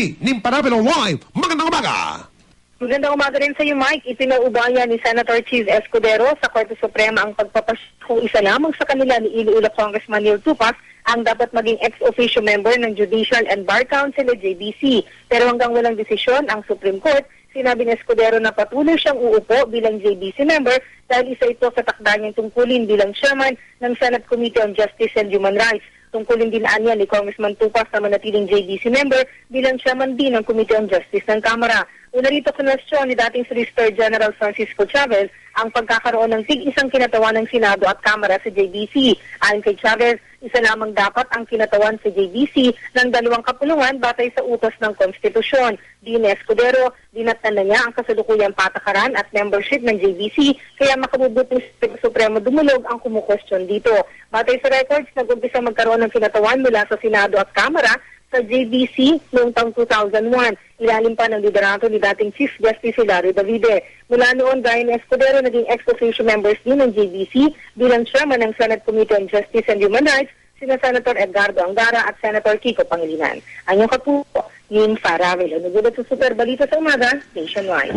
Happy Nimparabelo Live. Magandang umaga. Magandang umaga rin sa iyo, Mike. Ipinaubayan ni Senator Chief Escudero sa Korte Suprema ang pagpapasya kung isa lamang sa kanila ni Iloilo Congressman Neil Tupac ang dapat maging ex-officio member ng Judicial and Bar Council o JBC. Pero hanggang walang desisyon ang Supreme Court, sinabi ni Escudero na patuloy siyang uupo bilang JBC member dahil isa ito sa takda niyang tungkulin bilang chairman ng Senate Committee on Justice and Human Rights. Tungkulin din niya ni Congressman Tupac na manatiling JBC member bilang chairman din ng Committee on Justice ng Kamara. Una rito kinwestiyon ni dating Solicitor General Francisco Chavez ang pagkakaroon ng tig-isang kinatawan ng Senado at Kamara sa JBC. Ayon kay Chavez, isa lamang dapat ang kinatawan sa JBC ng dalawang kapulungan batay sa utos ng konstitusyon. Ni Escudero, dinatnan na niya ang kasalukuyang patakaran at membership ng JBC kaya makabubuting Supremo dumulog ang kumukwestiyon dito. Batay sa records, nag-umpisa magkaroon ng kinatawan mula sa Senado at Kamara sa JBC noong taong 2001. Ilalim pa ng liderato ni dating Chief Justice Hilario Davide. Mula noon, ni Escudero, naging ex-officio members din ng JBC bilang chairman ng Senate Committee on Justice and Human Rights, sina Senator Edgardo Angara at Senator Kiko Pangilinan. Ang iyong kapupo, Yun Faravelo. Nagulat sa Super Balita sa Umaga, Nationwide.